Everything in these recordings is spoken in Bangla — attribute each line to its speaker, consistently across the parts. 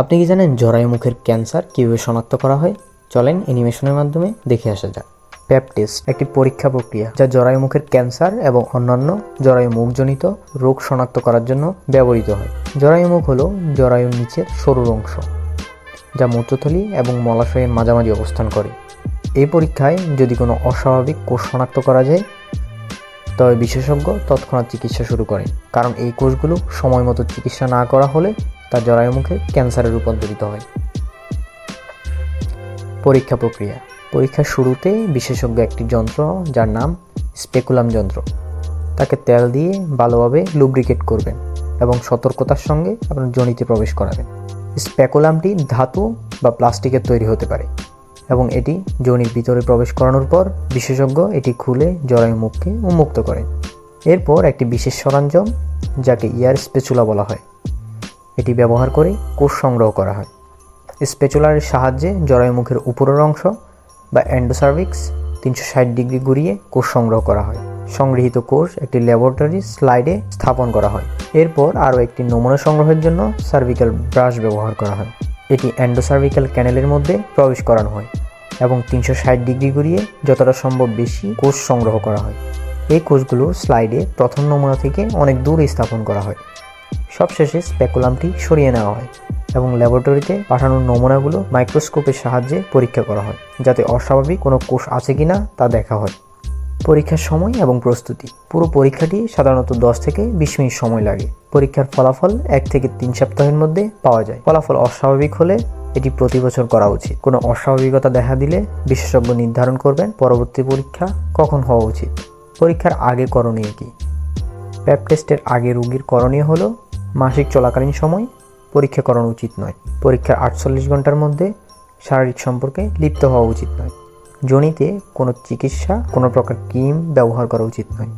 Speaker 1: আপনি কি জানেন জরায়ু মুখের ক্যান্সার কীভাবে শনাক্ত করা হয়? চলেন অ্যানিমেশনের মাধ্যমে দেখে আসা যাক। প্যাপ টেস্ট একটি পরীক্ষা প্রক্রিয়া যা জরায়ু মুখের ক্যান্সার এবং অন্যান্য জরায়ু মুখজনিত রোগ শনাক্ত করার জন্য ব্যবহৃত হয়। জরায়ু মুখ হলো জরায়ুর নিচের সরুর অংশ, যা মূত্রথলি এবং মলাশয়ের মাঝামাঝি অবস্থান করে। এই পরীক্ষায় যদি কোনো অস্বাভাবিক কোষ শনাক্ত করা যায়, তবে বিশেষজ্ঞ তৎক্ষণাৎ চিকিৎসা শুরু করে কারণ এই কোষগুলো সময় মতো চিকিৎসা না করা হলে তা জরায়ুমুখে ক্যান্সারে রূপান্তরিত হয়। পরীক্ষা প্রক্রিয়া। পরীক্ষার শুরুতে বিশেষজ্ঞ একটি যন্ত্র যার নাম স্পেকুলাম যন্ত্র। তাকে তেল দিয়ে ভালোভাবে লুব্রিকেট করবেন এবং সতর্কতার সঙ্গে আপনার জনিতে প্রবেশ করাবেন। স্পেকুলামটি ধাতু বা প্লাস্টিকের তৈরি হতে পারে এবং এটি যোনির ভিতরে প্রবেশ করানোর পর বিশেষজ্ঞ এটি খুলে জরায়ু মুখকে উন্মুক্ত করেন। এরপর একটি বিশেষ সরঞ্জাম, যাকে ইয়ার স্পেচুলা বলা হয়। এটি ব্যবহার করে কোষ সংগ্রহ করা হয়। স্পেচুলারের সাহায্যে জরায়ুমুখের উপরের অংশ বা অ্যান্ডোসার্ভিক্স তিনশো ষাট ডিগ্রি ঘুরিয়ে কোষ সংগ্রহ করা হয়। সংগৃহীত কোষ একটি ল্যাবরেটরি স্লাইডে স্থাপন করা হয়। এরপর আরও একটি নমুনা সংগ্রহের জন্য সার্ভিক্যাল ব্রাশ ব্যবহার করা হয়। এটি অ্যান্ডোসার্ভিক্যাল ক্যানেলের মধ্যে প্রবেশ করানো হয় এবং তিনশো ষাট ডিগ্রি ঘুরিয়ে যতটা সম্ভব বেশি কোষ সংগ্রহ করা হয়। এই কোষগুলো স্লাইডে প্রথম নমুনা থেকে অনেক দূরে স্থাপন করা হয়। সবশেষে স্পেকুলামটি সরিয়ে নেওয়া হয় এবং ল্যাবরেটরিতে পাঠানোর নমুনাগুলো মাইক্রোস্কোপের সাহায্যে পরীক্ষা করা হয়, যাতে অস্বাভাবিক কোনো কোষ আছে কি না তা দেখা হয়। পরীক্ষার সময় এবং প্রস্তুতি। পুরো পরীক্ষাটি সাধারণত দশ থেকে বিশ মিনিট সময় লাগে। পরীক্ষার ফলাফল এক থেকে তিন সপ্তাহের মধ্যে পাওয়া যায়। ফলাফল অস্বাভাবিক হলে এটি প্রতি বছর করা উচিত। কোনো অস্বাভাবিকতা দেখা দিলে বিশেষজ্ঞ নির্ধারণ করবেন পরবর্তী পরীক্ষা কখন হওয়া উচিত। পরীক্ষার আগে করণীয় কী? প্যাপ টেস্টের আগে রোগীর করণীয় হলো মাসিক চলাকালীন সময় পরীক্ষা করানো উচিত নয়। পরীক্ষার আটচল্লিশ ঘণ্টার মধ্যে শারীরিক সম্পর্কে লিপ্ত হওয়া উচিত নয়। জনিতে কোনো চিকিৎসা, কোনো প্রকার ক্রিম ব্যবহার করা উচিত নয়।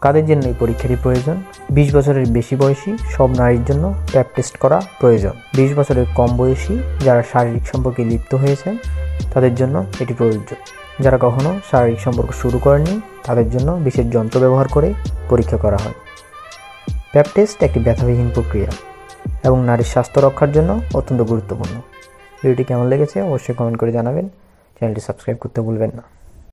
Speaker 1: কাদের জন্য এই পরীক্ষাটি প্রয়োজন? বিশ বছরের বেশি বয়সী সব নারীর জন্য প্যাপ টেস্ট করা প্রয়োজন। বিশ বছরের কম বয়সী যারা শারীরিক সম্পর্কে লিপ্ত হয়েছেন, তাদের জন্য এটি প্রযোজ্য। যারা কখনো শারীরিক সম্পর্ক শুরু করেননি, তাদের জন্য বিশেষ যন্ত্র ব্যবহার করে পরীক্ষা করা হয়। প্যাপ টেস্ট একটি ব্যথাবিহীন প্রক্রিয়া এবং নারীর স্বাস্থ্য রক্ষার জন্য অত্যন্ত গুরুত্বপূর্ণ। ভিডিওটি কেমন লেগেছে অবশ্যই কমেন্ট করে জানাবেন। চ্যানেলটি সাবস্ক্রাইব করতে ভুলবেন না।